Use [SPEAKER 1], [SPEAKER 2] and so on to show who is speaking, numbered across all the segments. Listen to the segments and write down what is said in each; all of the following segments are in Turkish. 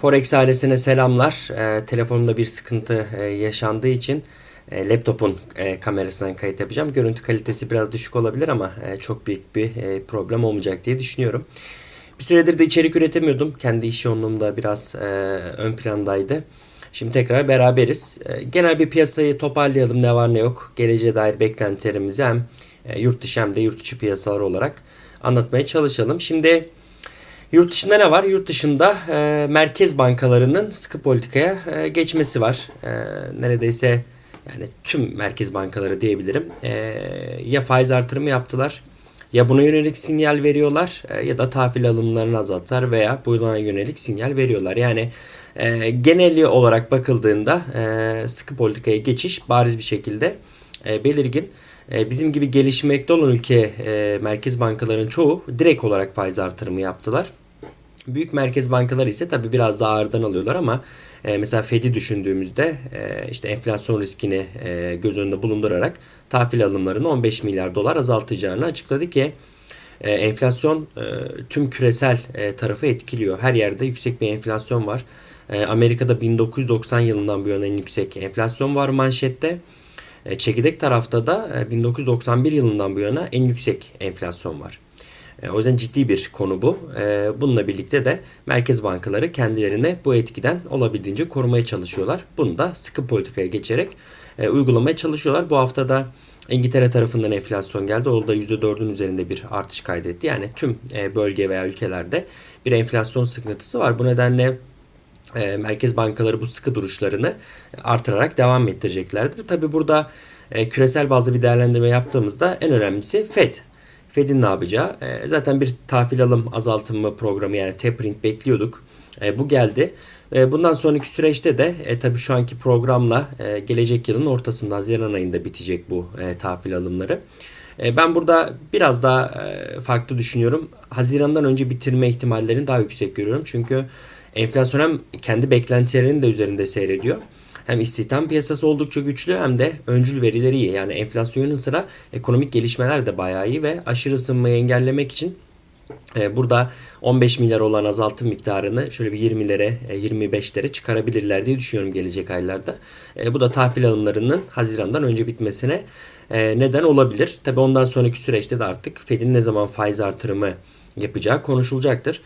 [SPEAKER 1] Forex ailesine selamlar. E, telefonumda bir sıkıntı e, yaşandığı için e, laptopun e, kamerasından kayıt yapacağım. Görüntü kalitesi biraz düşük olabilir ama e, çok büyük bir e, problem olmayacak diye düşünüyorum. Bir süredir de içerik üretemiyordum. Kendi iş yoğunluğumda biraz e, ön plandaydı. Şimdi tekrar beraberiz. E, genel bir piyasayı toparlayalım ne var ne yok. Geleceğe dair beklentilerimizi hem e, yurt dışı hem de yurt içi piyasalar olarak anlatmaya çalışalım. Şimdi Yurt dışında ne var? Yurt dışında e, merkez bankalarının sıkı politikaya e, geçmesi var. E, neredeyse yani tüm merkez bankaları diyebilirim. E, ya faiz artırımı yaptılar ya buna yönelik sinyal veriyorlar e, ya da tahvil alımlarını azalttılar veya buna yönelik sinyal veriyorlar. Yani e, geneli olarak bakıldığında e, sıkı politikaya geçiş bariz bir şekilde e, belirgin. E, bizim gibi gelişmekte olan ülke e, merkez bankalarının çoğu direkt olarak faiz artırımı yaptılar. Büyük merkez bankaları ise tabii biraz daha ağırdan alıyorlar ama e, mesela Fed'i düşündüğümüzde e, işte enflasyon riskini e, göz önünde bulundurarak tahvil alımlarını 15 milyar dolar azaltacağını açıkladı ki e, enflasyon e, tüm küresel e, tarafı etkiliyor. Her yerde yüksek bir enflasyon var. E, Amerika'da 1990 yılından bu yana en yüksek enflasyon var manşette. E, çekirdek tarafta da e, 1991 yılından bu yana en yüksek enflasyon var. E, o yüzden ciddi bir konu bu. E, bununla birlikte de merkez bankaları kendilerini bu etkiden olabildiğince korumaya çalışıyorlar. Bunu da sıkı politikaya geçerek e, uygulamaya çalışıyorlar. Bu hafta da İngiltere tarafından enflasyon geldi. O da %4'ün üzerinde bir artış kaydetti. Yani tüm bölge veya ülkelerde bir enflasyon sıkıntısı var. Bu nedenle merkez bankaları bu sıkı duruşlarını artırarak devam ettireceklerdir. Tabi burada küresel bazda bir değerlendirme yaptığımızda en önemlisi FED. Fed'in ne yapacağı? E, zaten bir tahvil alım azaltımı programı yani tapering bekliyorduk. E, bu geldi. E, bundan sonraki süreçte de e, tabii şu anki programla e, gelecek yılın ortasında Haziran ayında bitecek bu e, tahvil alımları. E, ben burada biraz daha e, farklı düşünüyorum. Haziran'dan önce bitirme ihtimallerini daha yüksek görüyorum. Çünkü enflasyon hem kendi beklentilerinin de üzerinde seyrediyor hem istihdam piyasası oldukça güçlü hem de öncül verileri iyi. Yani enflasyonun sıra ekonomik gelişmeler de bayağı iyi ve aşırı ısınmayı engellemek için e, Burada 15 milyar olan azaltım miktarını şöyle bir 20'lere 25'lere çıkarabilirler diye düşünüyorum gelecek aylarda. E, bu da tahvil alımlarının Haziran'dan önce bitmesine e, neden olabilir. Tabi ondan sonraki süreçte de artık Fed'in ne zaman faiz artırımı yapacağı konuşulacaktır.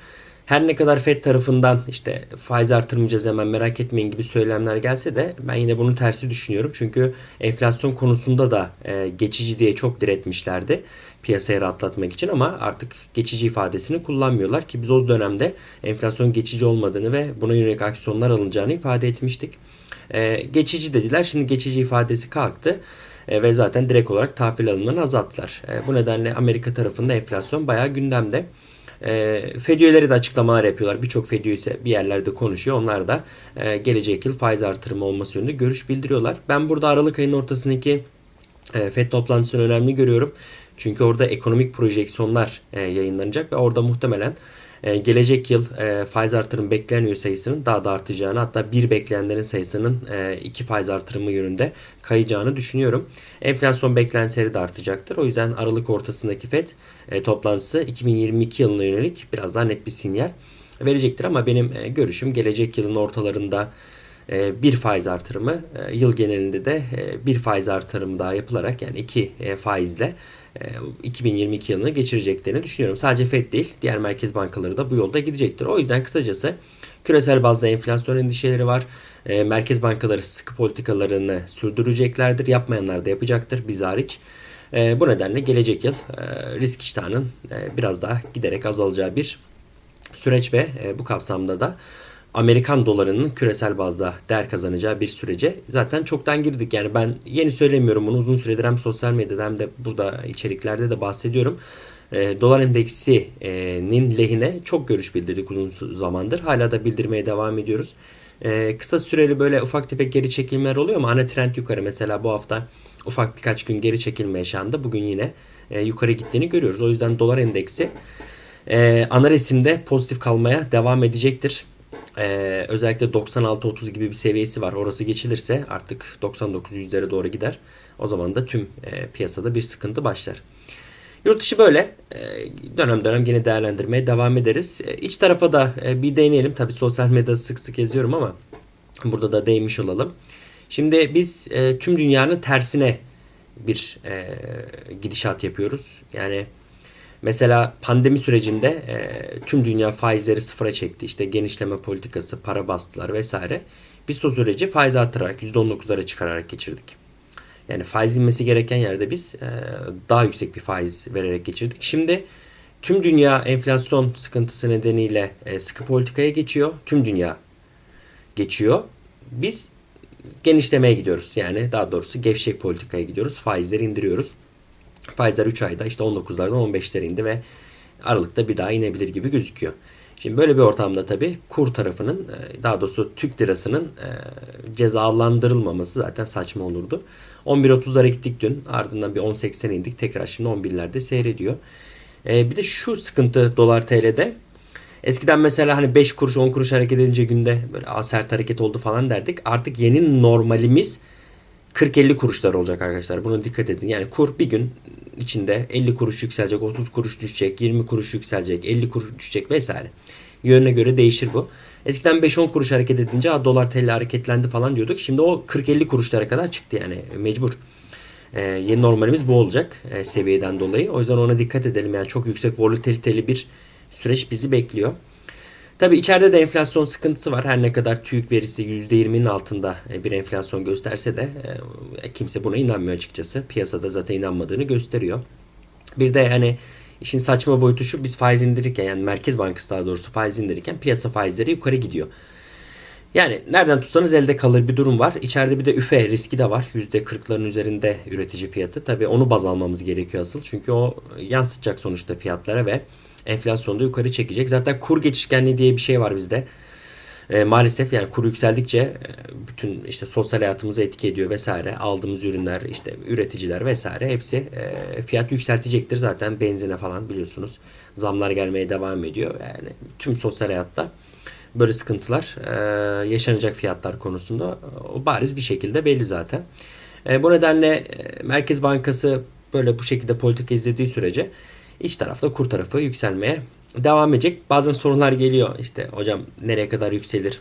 [SPEAKER 1] Her ne kadar FED tarafından işte faiz artırmayacağız hemen merak etmeyin gibi söylemler gelse de ben yine bunun tersi düşünüyorum. Çünkü enflasyon konusunda da e, geçici diye çok diretmişlerdi piyasayı rahatlatmak için ama artık geçici ifadesini kullanmıyorlar ki biz o dönemde enflasyon geçici olmadığını ve buna yönelik aksiyonlar alınacağını ifade etmiştik. E, geçici dediler şimdi geçici ifadesi kalktı e, ve zaten direkt olarak tahvil alımlarını azalttılar. E, bu nedenle Amerika tarafında enflasyon bayağı gündemde. E, FED üyeleri de açıklamalar yapıyorlar. Birçok FED ise bir yerlerde konuşuyor. Onlar da e, gelecek yıl faiz artırımı olması yönünde görüş bildiriyorlar. Ben burada Aralık ayının ortasındaki e, FED toplantısını önemli görüyorum. Çünkü orada ekonomik projeksiyonlar e, yayınlanacak ve orada muhtemelen e, gelecek yıl e, faiz artırım bekleniyor sayısının daha da artacağını hatta bir bekleyenlerin sayısının e, iki faiz artırımı yönünde kayacağını düşünüyorum. Enflasyon beklentileri de artacaktır. O yüzden Aralık ortasındaki FED e, toplantısı 2022 yılına yönelik biraz daha net bir sinyal verecektir ama benim e, görüşüm gelecek yılın ortalarında e, bir faiz artırımı e, yıl genelinde de e, bir faiz artırımı daha yapılarak yani iki faizle 2022 yılını geçireceklerini düşünüyorum. Sadece FED değil diğer merkez bankaları da bu yolda gidecektir. O yüzden kısacası küresel bazda enflasyon endişeleri var. Merkez bankaları sıkı politikalarını sürdüreceklerdir. Yapmayanlar da yapacaktır biz hariç. Bu nedenle gelecek yıl risk iştahının biraz daha giderek azalacağı bir süreç ve bu kapsamda da Amerikan dolarının küresel bazda değer kazanacağı bir sürece zaten çoktan girdik. Yani ben yeni söylemiyorum bunu uzun süredir hem sosyal medyada hem de burada içeriklerde de bahsediyorum. E, dolar endeksinin lehine çok görüş bildirdik uzun zamandır. Hala da bildirmeye devam ediyoruz. E, kısa süreli böyle ufak tefek geri çekilmeler oluyor ama ana trend yukarı. Mesela bu hafta ufak birkaç gün geri çekilme yaşandı. Bugün yine e, yukarı gittiğini görüyoruz. O yüzden dolar endeksi e, ana resimde pozitif kalmaya devam edecektir. Ee, özellikle 96-30 gibi bir seviyesi var. Orası geçilirse artık 99 yüzlere doğru gider. O zaman da tüm e, piyasada bir sıkıntı başlar. Yurt dışı böyle. E, dönem dönem yine değerlendirmeye devam ederiz. E, iç tarafa da e, bir değinelim. Tabii sosyal medyada sık sık yazıyorum ama burada da değinmiş olalım. Şimdi biz e, tüm dünyanın tersine bir e, gidişat yapıyoruz. Yani mesela pandemi sürecinde e, tüm dünya faizleri sıfıra çekti. İşte genişleme politikası, para bastılar vesaire. Biz o süreci faiz arttırarak %19'lara çıkararak geçirdik. Yani faiz inmesi gereken yerde biz e, daha yüksek bir faiz vererek geçirdik. Şimdi tüm dünya enflasyon sıkıntısı nedeniyle e, sıkı politikaya geçiyor. Tüm dünya geçiyor. Biz genişlemeye gidiyoruz. Yani daha doğrusu gevşek politikaya gidiyoruz. Faizleri indiriyoruz. Faizler 3 ayda işte 19'lardan 15'lere indi ve Aralık'ta bir daha inebilir gibi gözüküyor. Şimdi böyle bir ortamda tabii kur tarafının daha doğrusu Türk lirasının cezalandırılmaması zaten saçma olurdu. 11.30'lara gittik dün. Ardından bir 10.80'e indik. Tekrar şimdi 11'lerde seyrediyor. bir de şu sıkıntı dolar TL'de. Eskiden mesela hani 5 kuruş 10 kuruş hareket edince günde böyle sert hareket oldu falan derdik. Artık yeni normalimiz 40-50 kuruşlar olacak arkadaşlar. Buna dikkat edin. Yani kur bir gün içinde 50 kuruş yükselecek, 30 kuruş düşecek, 20 kuruş yükselecek, 50 kuruş düşecek vesaire. Yönüne göre değişir bu. Eskiden 5-10 kuruş hareket edince dolar TL hareketlendi falan diyorduk. Şimdi o 40-50 kuruşlara kadar çıktı yani mecbur. Ee, yeni normalimiz bu olacak e, seviyeden dolayı. O yüzden ona dikkat edelim. Yani çok yüksek volatiliteli bir süreç bizi bekliyor. Tabi içeride de enflasyon sıkıntısı var. Her ne kadar TÜİK verisi %20'nin altında e, bir enflasyon gösterse de e, kimse buna inanmıyor açıkçası. Piyasada zaten inanmadığını gösteriyor. Bir de hani işin saçma boyutu şu biz faiz indirirken yani Merkez Bankası daha doğrusu faiz indirirken piyasa faizleri yukarı gidiyor. Yani nereden tutsanız elde kalır bir durum var. İçeride bir de üfe riski de var. %40'ların üzerinde üretici fiyatı. Tabi onu baz almamız gerekiyor asıl. Çünkü o yansıtacak sonuçta fiyatlara ve enflasyonu da yukarı çekecek. Zaten kur geçişkenliği diye bir şey var bizde. E, maalesef yani kur yükseldikçe e, bütün işte sosyal hayatımıza etki ediyor vesaire. Aldığımız ürünler işte üreticiler vesaire hepsi e, fiyat yükseltecektir. Zaten benzine falan biliyorsunuz zamlar gelmeye devam ediyor. Yani tüm sosyal hayatta böyle sıkıntılar e, yaşanacak fiyatlar konusunda o bariz bir şekilde belli zaten. E, bu nedenle e, Merkez Bankası böyle bu şekilde politika izlediği sürece İç tarafta kur tarafı yükselmeye devam edecek. Bazen sorunlar geliyor. İşte hocam nereye kadar yükselir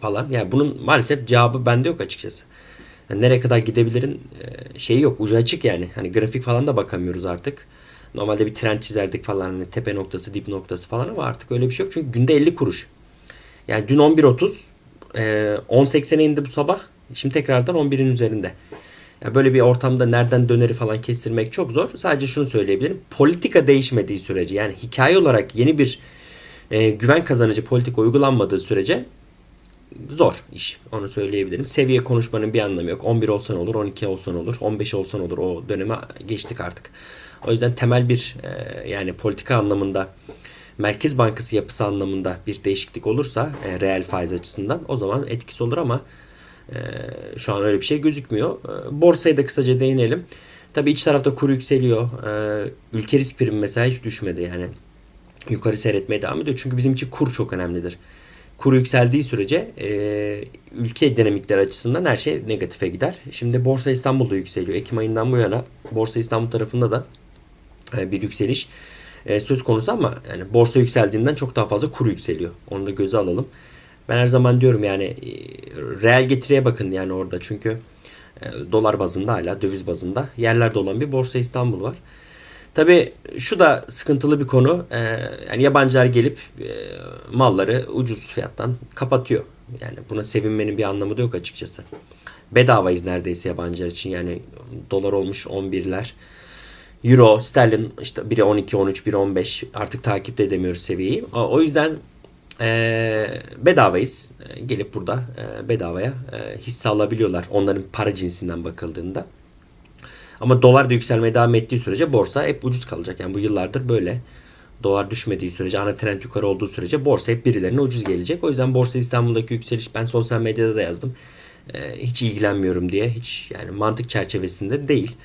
[SPEAKER 1] falan. Yani bunun maalesef cevabı bende yok açıkçası. Yani nereye kadar gidebilirin e, şeyi yok. Ucu açık yani. Hani grafik falan da bakamıyoruz artık. Normalde bir trend çizerdik falan. Hani tepe noktası, dip noktası falan ama artık öyle bir şey yok. Çünkü günde 50 kuruş. Yani dün 11.30 e, 10.80'e indi bu sabah. Şimdi tekrardan 11'in üzerinde. Yani böyle bir ortamda nereden döneri falan kestirmek çok zor. Sadece şunu söyleyebilirim. Politika değişmediği sürece yani hikaye olarak yeni bir e, güven kazanıcı politika uygulanmadığı sürece zor iş. Onu söyleyebilirim. Seviye konuşmanın bir anlamı yok. 11 olsan olur, 12 olsan olur, 15 olsan olur. O döneme geçtik artık. O yüzden temel bir e, yani politika anlamında Merkez Bankası yapısı anlamında bir değişiklik olursa e, reel faiz açısından o zaman etkisi olur ama şu an öyle bir şey gözükmüyor. Ee, borsaya da kısaca değinelim. Tabii iç tarafta kur yükseliyor. Ee, ülke risk primi mesela hiç düşmedi yani. Yukarı seyretmeye devam ediyor. Çünkü bizim için kur çok önemlidir. Kur yükseldiği sürece e, ülke dinamikleri açısından her şey negatife gider. Şimdi Borsa İstanbul'da yükseliyor. Ekim ayından bu yana Borsa İstanbul tarafında da e, bir yükseliş e, söz konusu ama yani borsa yükseldiğinden çok daha fazla kur yükseliyor. Onu da göze alalım. Ben her zaman diyorum yani e, reel getiriye bakın yani orada çünkü e, dolar bazında hala döviz bazında yerlerde olan bir borsa İstanbul var. Tabi şu da sıkıntılı bir konu. E, yani yabancılar gelip malları ucuz fiyattan kapatıyor. Yani buna sevinmenin bir anlamı da yok açıkçası. Bedavayız neredeyse yabancılar için. Yani dolar olmuş 11'ler. Euro, sterlin işte biri 12, 13, biri 15 artık takip de edemiyoruz seviyeyi. O yüzden e, bedavayız. E, gelip burada e, bedavaya e, hisse alabiliyorlar. Onların para cinsinden bakıldığında. Ama dolar da yükselmeye devam ettiği sürece borsa hep ucuz kalacak. Yani bu yıllardır böyle. Dolar düşmediği sürece, ana trend yukarı olduğu sürece borsa hep birilerine ucuz gelecek. O yüzden Borsa İstanbul'daki yükseliş ben sosyal medyada da yazdım. E, hiç ilgilenmiyorum diye. Hiç yani mantık çerçevesinde değil.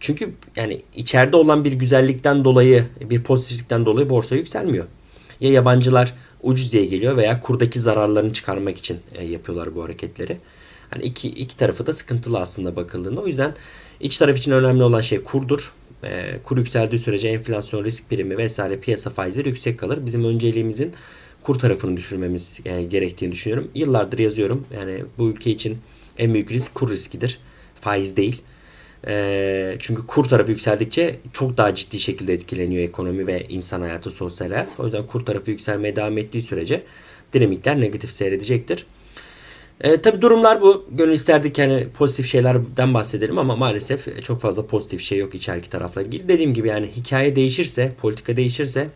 [SPEAKER 1] Çünkü yani içeride olan bir güzellikten dolayı, bir pozitiflikten dolayı borsa yükselmiyor. Ya yabancılar ucuz diye geliyor veya kurdaki zararlarını çıkarmak için e, yapıyorlar bu hareketleri. Yani iki, iki tarafı da sıkıntılı aslında bakıldığında. O yüzden iç taraf için önemli olan şey kurdur. E, kur yükseldiği sürece enflasyon risk primi vesaire piyasa faizleri yüksek kalır. Bizim önceliğimizin kur tarafını düşürmemiz e, gerektiğini düşünüyorum. Yıllardır yazıyorum. Yani bu ülke için en büyük risk kur riskidir. Faiz değil. E, çünkü kur tarafı yükseldikçe çok daha ciddi şekilde etkileniyor ekonomi ve insan hayatı, sosyal hayat. O yüzden kur tarafı yükselmeye devam ettiği sürece dinamikler negatif seyredecektir. E, tabii durumlar bu. Gönül isterdik yani pozitif şeylerden bahsedelim ama maalesef çok fazla pozitif şey yok içeriki tarafla ilgili. Dediğim gibi yani hikaye değişirse, politika değişirse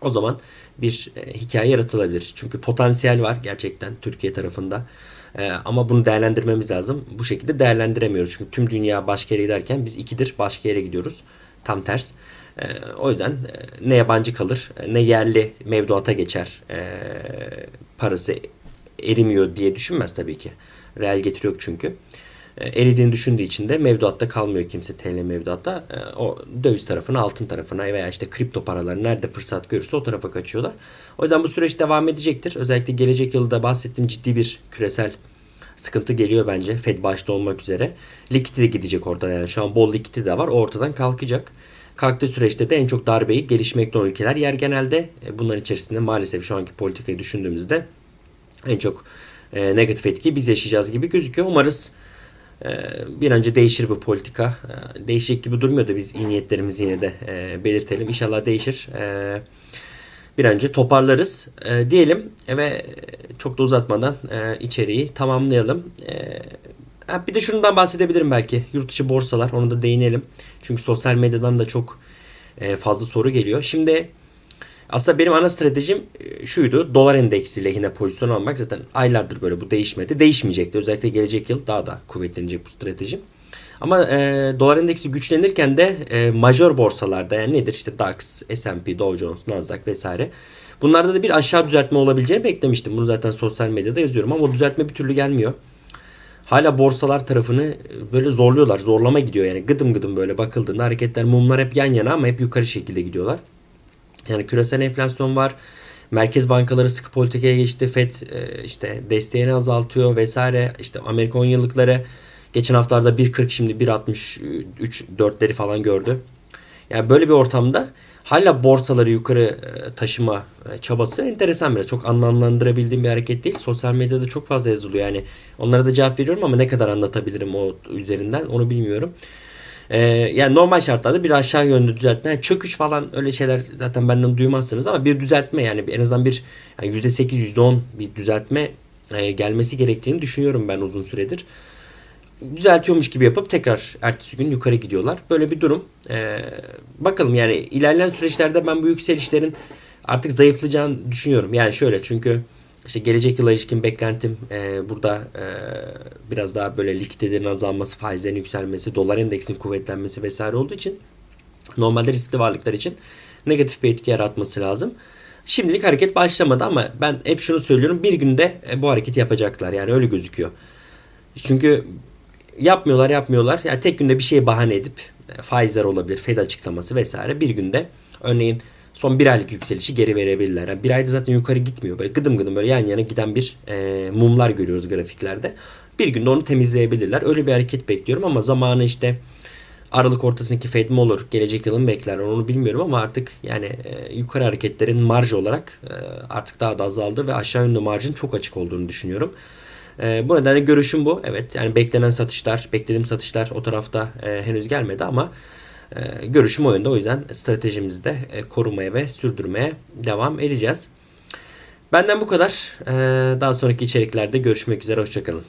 [SPEAKER 1] o zaman bir e, hikaye yaratılabilir. Çünkü potansiyel var gerçekten Türkiye tarafında. E, ama bunu değerlendirmemiz lazım. Bu şekilde değerlendiremiyoruz. Çünkü tüm dünya başka yere giderken biz ikidir başka yere gidiyoruz. Tam ters. E, o yüzden e, ne yabancı kalır ne yerli mevduata geçer e, parası erimiyor diye düşünmez tabii ki. Reel getiri yok çünkü. E, eridiğini düşündüğü için de mevduatta kalmıyor kimse TL mevduatta. E, o döviz tarafına, altın tarafına veya işte kripto paralar nerede fırsat görürse o tarafa kaçıyorlar. O yüzden bu süreç devam edecektir. Özellikle gelecek yılda bahsettiğim ciddi bir küresel sıkıntı geliyor bence. Fed başta olmak üzere. Likiti de gidecek oradan yani. Şu an bol likiti de var. O ortadan kalkacak. Kalktığı süreçte de en çok darbeyi gelişmekte olan ülkeler yer genelde. E, bunların içerisinde maalesef şu anki politikayı düşündüğümüzde en çok negatif etki biz yaşayacağız gibi gözüküyor. Umarız bir önce değişir bu politika. E, değişecek gibi durmuyor da biz iyi niyetlerimizi yine de e, belirtelim. İnşallah değişir. E, bir önce toparlarız e, diyelim ve çok da uzatmadan e, içeriği tamamlayalım. E, bir de şundan bahsedebilirim belki. Yurt dışı borsalar onu da değinelim. Çünkü sosyal medyadan da çok e, fazla soru geliyor. Şimdi aslında benim ana stratejim e, şuydu. Dolar endeksi lehine pozisyon almak. Zaten aylardır böyle bu değişmedi. Değişmeyecekti. Özellikle gelecek yıl daha da kuvvetlenecek bu stratejim. Ama e, dolar endeksi güçlenirken de e, major borsalarda yani nedir işte DAX, S&P, Dow Jones, Nasdaq vesaire. Bunlarda da bir aşağı düzeltme olabileceğini beklemiştim. Bunu zaten sosyal medyada yazıyorum ama o düzeltme bir türlü gelmiyor. Hala borsalar tarafını e, böyle zorluyorlar. Zorlama gidiyor yani gıdım gıdım böyle bakıldığında hareketler mumlar hep yan yana ama hep yukarı şekilde gidiyorlar. Yani küresel enflasyon var. Merkez bankaları sıkı politikaya geçti. Fed e, işte desteğini azaltıyor vesaire. İşte Amerika 10 yıllıkları geçen haftalarda 1.40 şimdi 1.63 4'leri falan gördü. Yani böyle bir ortamda hala borsaları yukarı e, taşıma e, çabası enteresan biraz. Çok anlamlandırabildiğim bir hareket değil. Sosyal medyada çok fazla yazılıyor yani. Onlara da cevap veriyorum ama ne kadar anlatabilirim o üzerinden onu bilmiyorum. Ee, yani normal şartlarda bir aşağı yönlü düzeltme. Yani çöküş falan öyle şeyler zaten benden duymazsınız ama bir düzeltme yani en azından bir yani %8 %10 bir düzeltme e, gelmesi gerektiğini düşünüyorum ben uzun süredir. Düzeltiyormuş gibi yapıp tekrar ertesi gün yukarı gidiyorlar. Böyle bir durum. Ee, bakalım yani ilerleyen süreçlerde ben bu yükselişlerin artık zayıflayacağını düşünüyorum. Yani şöyle çünkü işte gelecek yıla ilişkin beklentim e, burada e, biraz daha böyle likiditelerin azalması, faizlerin yükselmesi, dolar endeksin kuvvetlenmesi vesaire olduğu için normalde riskli varlıklar için negatif bir etki yaratması lazım. Şimdilik hareket başlamadı ama ben hep şunu söylüyorum. Bir günde e, bu hareketi yapacaklar. Yani öyle gözüküyor. Çünkü yapmıyorlar yapmıyorlar. Yani tek günde bir şeyi bahane edip e, faizler olabilir, Fed açıklaması vesaire bir günde örneğin son bir aylık yükselişi geri verebilirler. Yani bir ayda zaten yukarı gitmiyor. Böyle gıdım gıdım böyle yan yana giden bir e, mumlar görüyoruz grafiklerde. Bir günde onu temizleyebilirler. Öyle bir hareket bekliyorum ama zamanı işte Aralık ortasındaki Fed mi olur? Gelecek yılın bekler onu bilmiyorum ama artık yani e, yukarı hareketlerin marj olarak e, artık daha da azaldı ve aşağı yönlü marjın çok açık olduğunu düşünüyorum. E, bu nedenle görüşüm bu. Evet yani beklenen satışlar, beklediğim satışlar o tarafta e, henüz gelmedi ama görüşüm o yönde. O yüzden stratejimizi de e, korumaya ve sürdürmeye devam edeceğiz. Benden bu kadar. E, daha sonraki içeriklerde görüşmek üzere. Hoşçakalın.